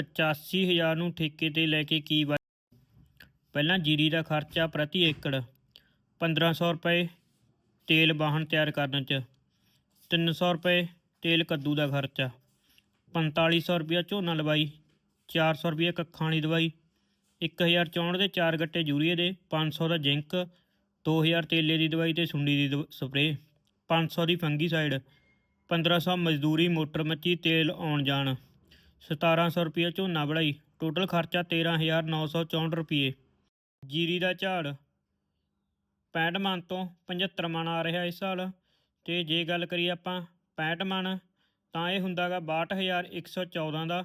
85000 ਨੂੰ ਠੇਕੇ ਤੇ ਲੈ ਕੇ ਕੀ ਵਾ- ਪਹਿਲਾਂ ਜੀਰੀ ਦਾ ਖਰਚਾ ਪ੍ਰਤੀ ਏਕੜ 1500 ਰੁਪਏ, ਤੇਲ ਵਾਹਨ ਤਿਆਰ ਕਰਨ ਚ 300 ਰੁਪਏ, ਤੇਲ ਕੱਦੂ ਦਾ ਖਰਚਾ 4500 ਰੁਪਏ ਝੋਨਾ ਲਵਾਈ 400 ਰੁਪਏ ਕੱਖਾਂ ਵਾਲੀ ਦਵਾਈ 1064 ਦੇ 4 ਗੱਟੇ ਯੂਰੀਏ ਦੇ 500 ਦਾ ਜ਼ਿੰਕ 2000 ਤੇਲੇ ਦੀ ਦਵਾਈ ਤੇ ਸੁੰਡੀ ਦੀ ਦਵ- ਸਪਰੇਅ 500 ਦੀ ਫੰਗੀਸਾਈਡ 1500 ਮਜ਼ਦੂਰੀ ਮੋਟਰ ਮੱਚੀ ਤੇਲ ਆਉਣ ਜਾਣ। 1700 ਰੁਪਏ ਝੋਨਾ ਵੜਾਈ ਟੋਟਲ ਖਰਚਾ 13964 ਰੁਪਏ ਜੀਰੀ ਦਾ ਝਾੜ 65 ਮਣ ਤੋਂ 75 ਮਣ ਆ ਰਿਹਾ ਇਸ ਸਾਲ। ਤੇ ਜੇ ਗੱਲ ਕਰੀਏ ਆਪਾਂ 65 ਮਣ, ਤਾਂ ਇਹ ਹੁੰਦਾਗਾ 62114 ਦਾ।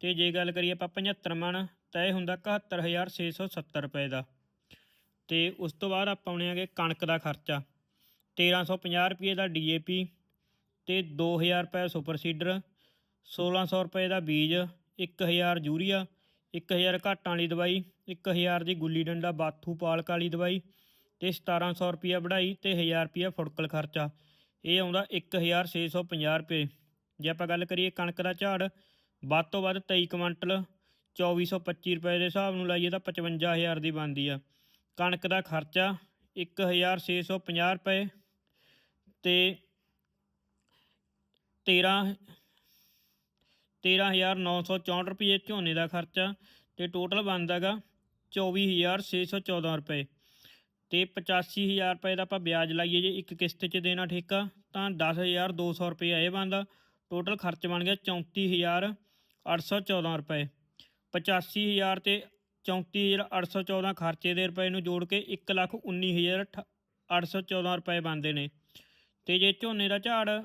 ਤੇ ਜੇ ਗੱਲ ਕਰੀਏ ਆਪਾਂ 75 ਮਣ, ਤਾਂ ਇਹ ਹੁੰਦਾ 71670 ਰੁਪਏ ਦਾ। ਤੇ ਉਸ ਤੋਂ ਬਾਅਦ ਆਪਾਂ ਆਉਣੇ ਆਗੇ ਕਣਕ ਦਾ ਖਰਚਾ। 1350 ਰੁਪਏ ਦਾ ਡੀਏਪੀ ਤੇ 2000 ਰੁਪਏ ਸੁਪਰ ਸੀਡਰ। 1600 ਰੁਪਏ ਦਾ ਬੀਜ 1000 ਯੂਰੀਆ 1000 ਘਾਟਾਂ ਵਾਲੀ ਦਵਾਈ 1000 ਦੀ ਗੁੱਲੀ ਡੰਡਾ ਬਾਥੂ ਪਾਲਕ ਵਾਲੀ ਦਵਾਈ ਤੇ 1700 ਰੁਪਿਆ ਵਢਾਈ ਤੇ 1000 ਰੁਪਿਆ ਫੁੜਕਲ ਖਰਚਾ। ਇਹ ਆਉਂਦਾ 1650 ਰੁਪਏ। ਜੇ ਆਪਾਂ ਗੱਲ ਕਰੀਏ ਕਣਕ ਦਾ ਝਾੜ, ਵੱਧ ਤੋਂ ਵੱਧ 23 ਕੁਇੰਟਲ 2425 ਰੁਪਏ ਦੇ ਹਿਸਾਬ ਨੂੰ ਲਾਈਏ ਤਾਂ 55000 ਦੀ ਬਣਦੀ ਆ। ਕਣਕ ਦਾ ਖਰਚਾ 1650 ਰੁਪਏ ਤੇ 13 13964 ਰੁਪਏ ਝੋਨੇ ਦਾ ਖਰਚਾ ਤੇ ਟੋਟਲ ਬਣਦਾਗਾ 24614 ਰੁਪਏ। ਤੇ 85000 ਰੁਪਏ ਦਾ ਆਪਾਂ ਵਿਆਜ ਲਾਈਏ ਜੇ ਇੱਕ ਕਿਸ਼ਤ 'ਚ ਦੇਣਾ ਠੇਕਾ, ਤਾਂ 10200 ਰੁਪਏ ਇਹ ਬਣਦਾ। ਟੋਟਲ ਖਰਚ ਬਣ ਗਿਆ 34814 ਰੁਪਏ। 85000 ਤੇ 34814 ਖਰਚੇ ਦੇ ਰੁਪਏ ਨੂੰ ਜੋੜ ਕੇ 119814 ਰੁਪਏ ਬਣਦੇ ਨੇ। ਤੇ ਜੇ ਝੋਨੇ ਦਾ ਝਾੜ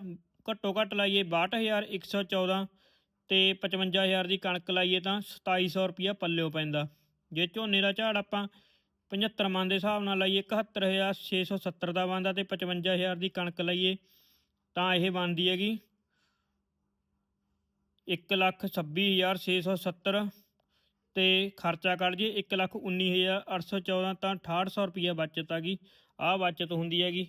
ਘੱਟੋ ਘੱਟ ਲਾਈਏ 62114 ਤੇ 55000 ਦੀ ਕਣਕ ਲਾਈਏ ਤਾਂ 2700 ਰੁਪਿਆ ਪੱਲਿਓ ਪੈਂਦਾ। ਜੇ ਝੋਨੇ ਦਾ ਝਾੜ ਆਪਾਂ 75 ਮਨ ਦੇ ਹਿਸਾਬ ਨਾਲ ਲਾਈਏ 71670 ਦਾ ਬਣਦਾ ਤੇ 55000 ਦੀ ਕਣਕ ਲਾਈਏ, ਤਾਂ ਇਹ ਬਣਦੀ ਹੈਗੀ 112670 ਤੇ ਖਰਚਾ ਕੱਢ ਜੇ 119814 ਤਾਂ 6800 ਰੁਪਿਆ ਬਚਤ ਆ ਗਈ। ਆਹ ਬਚਤ ਹੁੰਦੀ ਹੈਗੀ